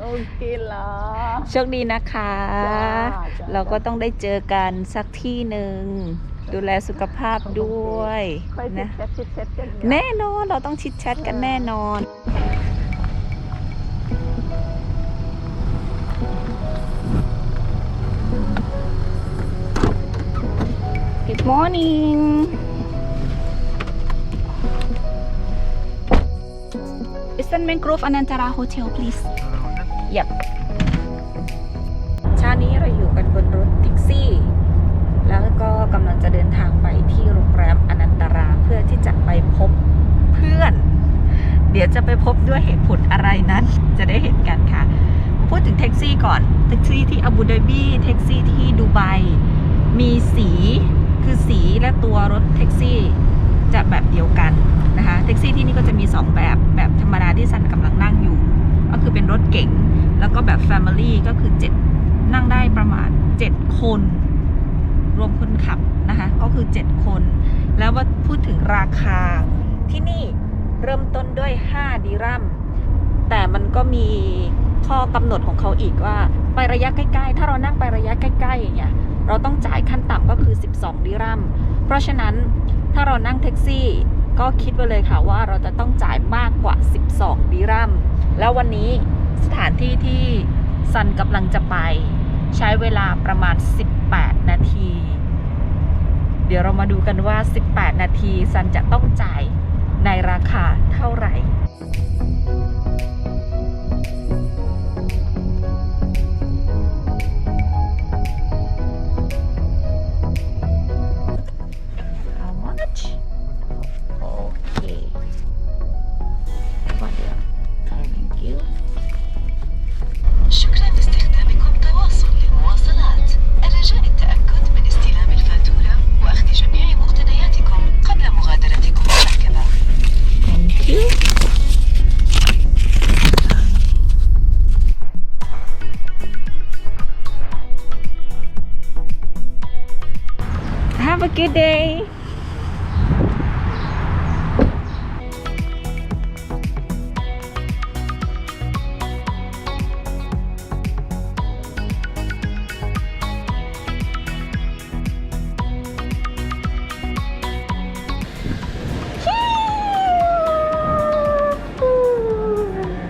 โอเคเหรอ โชคดีนะคะ จ้าจ้า เราก็ต้องได้เจอกันสักที่หนึ่ง ดูแลสุขภาพด้วยค่อยติดนะแชทติดแชทกันแน่นอนเราต้องชิดแชทกันแน่นอน Good morning Eastern Mangrove Anantara Hotel please Yep เช้านี้เราอยู่กันบนรถแท็กซี่ แล้วก็กำลังจะเดินทางไปที่โรงแรมอนันตราเพื่อที่จะไปพบเพื่อน เดี๋ยวจะไปพบด้วยเหตุผลอะไรนั้น จะได้เห็นกันค่ะ พูดถึงแท็กซี่ก่อน แท็กซี่ที่อาบูดาบีแท็กซี่ที่ดูไบมีสีคือสีและตัวรถแท็กซี่จะแบบเดียวกันนะคะแท็กซี่ที่นี่ก็จะมี 2 แบบแบบธรรมดาที่ซันกำลังนั่งอยู่ ก็คือเป็นรถเก๋ง แล้วก็แบบ Family ก็คือ 7 นั่งได้ประมาณ 7 คน รวมคนขับนะคะ ก็คือ 7 คน แล้วว่าพูดถึงราคาที่นี่เริ่มต้นด้วย 5ดีรัมแต่มันก็มีข้อกำหนดของเขาอีกว่า ไประยะใกล้ ๆ ถ้าเรานั่งไประยะใกล้ๆอย่างเงี้ยเราต้องจ่ายขั้นต่ำก็คือ 12ดีรัมเพราะฉะนั้นถ้าเรานั่งแท็กซี่ก็คิดไว้เลยค่ะว่าเราจะต้องจ่ายมากกว่า 12ดีรัมแล้ววันนี้ สถานที่ที่ซันกำลังจะไป ใช้เวลาประมาณ 18 นาที เดี๋ยวเรามาดูกันว่า 18 นาทีซันจะต้องจ่ายในราคาเท่าไหร่ good day.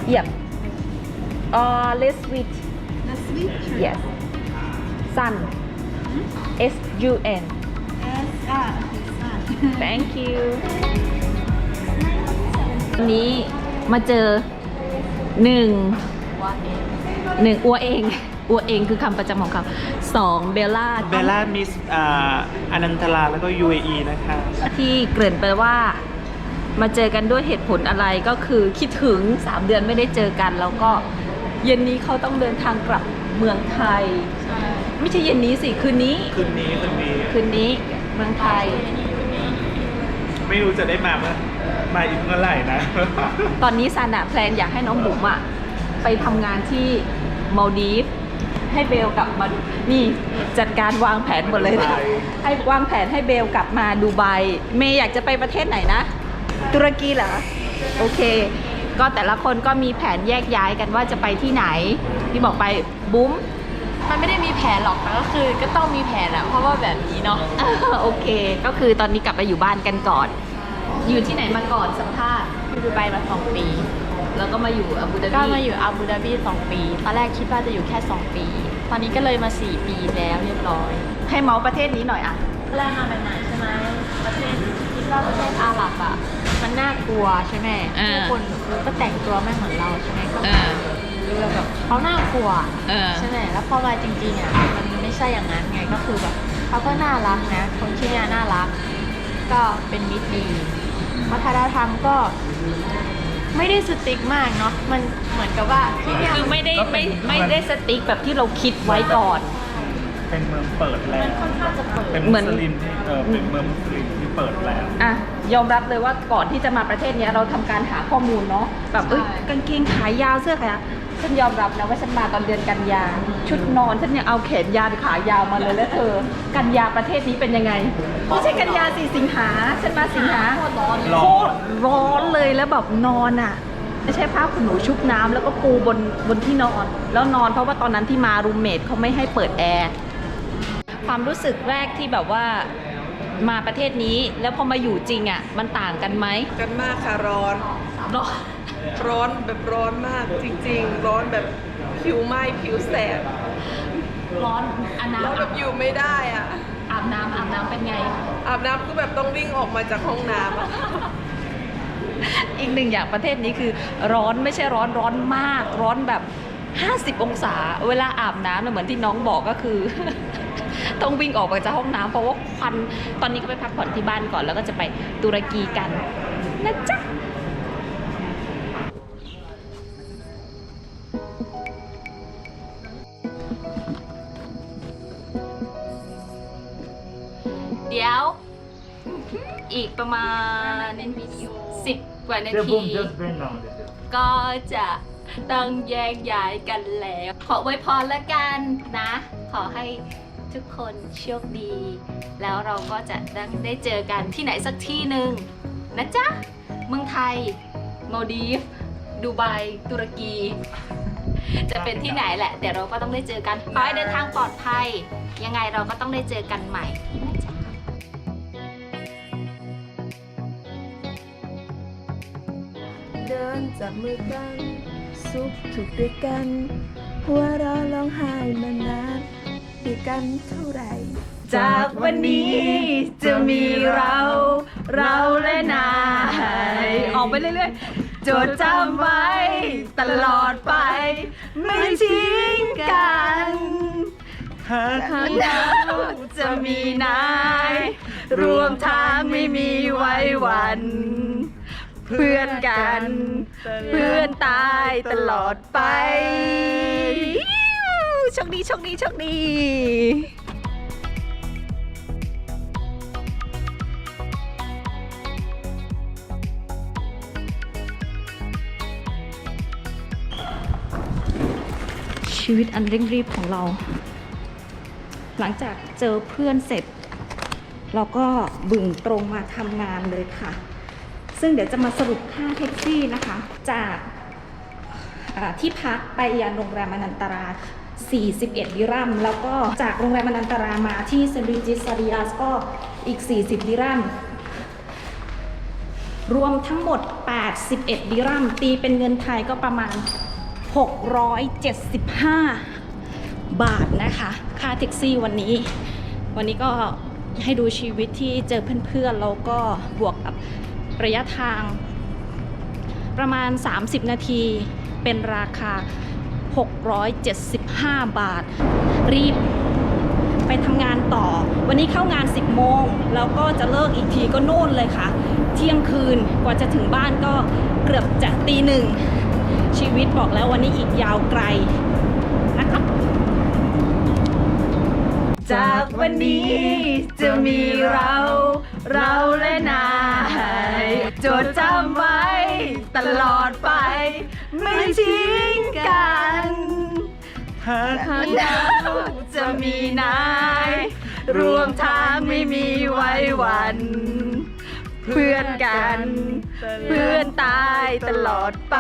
Yep. Uh, less sweet. The sweet Yes. Sun. S U N. Yes อะ Thank you. วันนี้มาเจอหนึ่งหนึ่งอัวเองอัวเองคือคำประจำของเขาสองเบลล่าเบลล่ามิสอ่าอนันตลาแล้วก็ UAE นะคะ ที่เกริ่นไปว่ามาเจอกันด้วยเหตุผลอะไรก็คือคิดถึง 3 เดือนไม่ได้เจอกัน แล้วก็เย็นนี้เขาต้องเดินทางกลับเมืองไทย ไม่ใช่เย็นนี้สิ คืนนี้ คืนนี้ คืนนี้คืนนี้ เมืองไทย ไม่รู้จะได้มาเมื่อมาอีกเมื่อไหร่นะ ตอนนี้ซันอะแพลนอยากให้น้องบุ๋มอะไปทำงานที่มาลดีฟให้เบลกลับมาดูนี่จัดการวางแผนหมดเลยนะดูไบ ให้วางแผนให้เบลกลับมาดูไบเมย์อยากจะไปประเทศไหนนะ ตุรกีเหรอ โอเค ก็แต่ละคนก็มีแผนแยกย้ายกันว่าจะไปที่ไหน ที่บอกไปบุ๋มมันไม่ได้มีแผนหรอกแต่ก็คือก็ต้องมีแผนอะเพราะว่าแบบนี้เนาะอ่าโอเค ก็คือตอนนี้กลับไปอยู่บ้านกันก่อน อยู่ที่ไหนมาก่อนสัมภาษณ์คือไปมาสองปี แล้วก็มาอยู่อาบูดาบีก็มาอยู่อาบูดาบีสองปี ตอนแรกคิดว่าจะอยู่แค่สองปี ตอนนี้ก็เลยมาสี่ปีแล้วเรียบร้อย ให้เมาส์ประเทศนี้หน่อยอะแรกมาใหม่ๆใช่ไหมประเทศคิดว่าประเทศอาหรับอะมันน่ากลัวใช่ไหมอ่าผู้คนก็แต่งตัวไม่เหมือนเราใช่ไหมก็อ่า ดูแบบเขาน่ากลัวเออ ใช่ไหมแล้วพอมาจริงๆอะมันไม่ใช่อย่างนั้นไงก็คือแบบเขาก็น่ารักนะ คนที่เนี่ยน่ารัก ก็เป็นมิตรดีวัฒนธรรมก็ ไม่ได้สติ๊กมากเนาะมันเหมือนกับว่าที่เนี่ยคือไม่ได้ไม่ไม่ได้สติ๊กแบบที่เราคิดไว้ก่อน เป็นเมืองเปิดแล้มันวค่อนข้างจะเปิด เป็นเหมืมุอนสลิมที่เออเป็นเมืองมุสลิมที่เปิดแล้ว อะยอมรับเลยว่าก่อนที่จะมาประเทศเนี้ยเราทำการหาข้อมูลเนาะแบบเอ้ยกางเกงขายาวเสื้อขายาว ฉันยอมรับนะว่าฉันมาตอนเดือนกันยา ชุดนอนฉันยังเอาแขนยาวขายาวมาเลยแล้วเธอ กันยาประเทศนี้เป็นยังไงไม่ใช่กันยาสิสิงหาฉันมาสิงหาโคตรร้อนร้โคอนตรร้อนเลยแล้วแบบนอนอะไม่ใช่ผ้าขนหนูชุบน้ำแล้วก็ปูบนบนที่นอน แล้วนอนเพราะว่าตอนนั้นที่มารูมเมทเขาไม่ให้เปิดแอร์ความรู้สึกแรกที่แบบว่า มาประเทศนี้ แล้วพอมาอยู่จริงอะ่ะ มันต่างกันไหมกันมากค่ะร้อน ร้อนร้อนแบบร้อนมากจริง ๆ ร้อนแบบผิวไหม้ผิวแสบร้อนอาบน้ร้อนแบบอยู่ไม่ได้อะำอาบน้ำอาบน้ำเป็นไง อาบน้ำก็แบบต้องวิ่งออกมาจากห้องน้ำอะอีกหนึ่งอย่างประเทศนี้คือ ร้อนไม่ใช่ร้อนร้อนมาก ร้อนแบบ 50 องศา เวลาอาบน้ำเนี่ยเหมือนที่น้องบอกก็คือ ต้องวิ่งออกมาจากห้องน้ำเพราะว่าควันตอนนี้ก็ไปพักผ่อนที่บ้านก่อน แล้วก็จะไปตุรกีกันนะจ๊ะเดี๋ยว อีกประมาณสิบกว่านาที ก็จะต้องแยกย้ายกันแล้ว ขอไว้พรแล้วกันนะ ขอให้ ทุกคนโชคดี แล้วเราก็จะได้เจอกันที่ไหนสักที่หนึ่งนะจ๊ะ เมืองไทยมาดีฟ ดูไบตุรกี จะเป็นที่ไหนแหละ แต่เราก็ต้องได้เจอกัน ขอให้เดินทางปลอดภัย ยังไงเราก็ต้องได้เจอกันใหม่นะจ๊ะเดินจับมือกันสุขทุกข์ด้วยกัน หัวเราะร้องไห้มานาน ด้วยกันเท่าไหร่ จากวันนี้จะมีเรา เราและนาย ออกไปเรื่อยๆจดจำไว้ ตลอดไป ไม่ทิ้งกันหากเราจะมีนาย รวมทางไม่มีไว้วัน เพื่อนกัน เพื่อนตายตลอดไป โชคดีโชคดีโชคดีชีวิตอันเร่งรีบของเรา หลังจากเจอเพื่อนเสร็จ เราก็บึ่งตรงมาทำงานเลยค่ะ ซึ่งเดี๋ยวจะมาสรุปค่าแท็กซี่นะคะ จากที่พักไปยังโรงแรมอนันตรา 41ดิรัม แล้วก็จากโรงแรมอนันตรามาที่เซนต์ริจิสซาริอาสก็อีก 40ดิรัม รวมทั้งหมด 81ดิรัม ตีเป็นเงินไทยก็ประมาณ 675 บาทนะคะ ค่าแท็กซี่วันนี้ วันนี้ก็ให้ดูชีวิตที่เจอเพื่อนๆแล้วก็บวกกับระยะทางประมาณ 30 นาทีเป็นราคา 675 บาท รีบไปทำงานต่อ วันนี้เข้างาน 10 โมง แล้วก็จะเลิกอีกทีก็โน่นเลยค่ะ เที่ยงคืนกว่าจะถึงบ้านก็เกือบจะตีหนึ่ง ชีวิตบอกแล้ววันนี้อีกยาวไกลนะครับจากวันนี้จะมีเรา เราและนายจดจำไว้ ตลอดไป ไม่ทิ้งกันหากเราจะมีนาย รวมทางไม่มีไว้วัน เพื่อนกัน เพื่อนตายตลอดไป